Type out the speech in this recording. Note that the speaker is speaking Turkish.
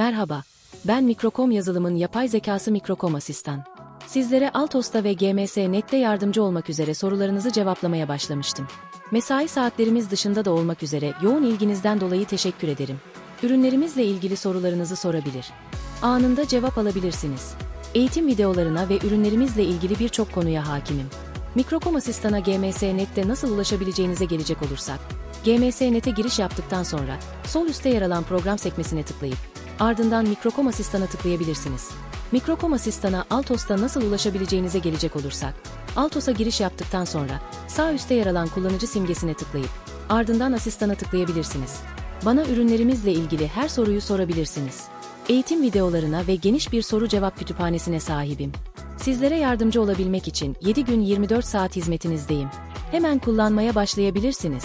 Merhaba, ben Mikrokom yazılımın yapay zekası Mikrokom Asistan. Sizlere Altos'ta ve GMS Net'te yardımcı olmak üzere sorularınızı cevaplamaya başlamıştım. Mesai saatlerimiz dışında da olmak üzere yoğun ilginizden dolayı teşekkür ederim. Ürünlerimizle ilgili sorularınızı sorabilir. Anında cevap alabilirsiniz. Eğitim videolarına ve ürünlerimizle ilgili birçok konuya hakimim. Mikrokom Asistan'a GMS Net'te nasıl ulaşabileceğinize gelecek olursak, GMS Net'e giriş yaptıktan sonra sol üstte yer alan program sekmesine tıklayıp ardından Mikrokom Asistan'a tıklayabilirsiniz. Mikrokom Asistan'a Altos'ta nasıl ulaşabileceğinize gelecek olursak, Altos'a giriş yaptıktan sonra sağ üstte yer alan kullanıcı simgesine tıklayıp ardından Asistan'a tıklayabilirsiniz. Bana ürünlerimizle ilgili her soruyu sorabilirsiniz. Eğitim videolarına ve geniş bir soru cevap kütüphanesine sahibim. Sizlere yardımcı olabilmek için 7 gün 24 saat hizmetinizdeyim. Hemen kullanmaya başlayabilirsiniz.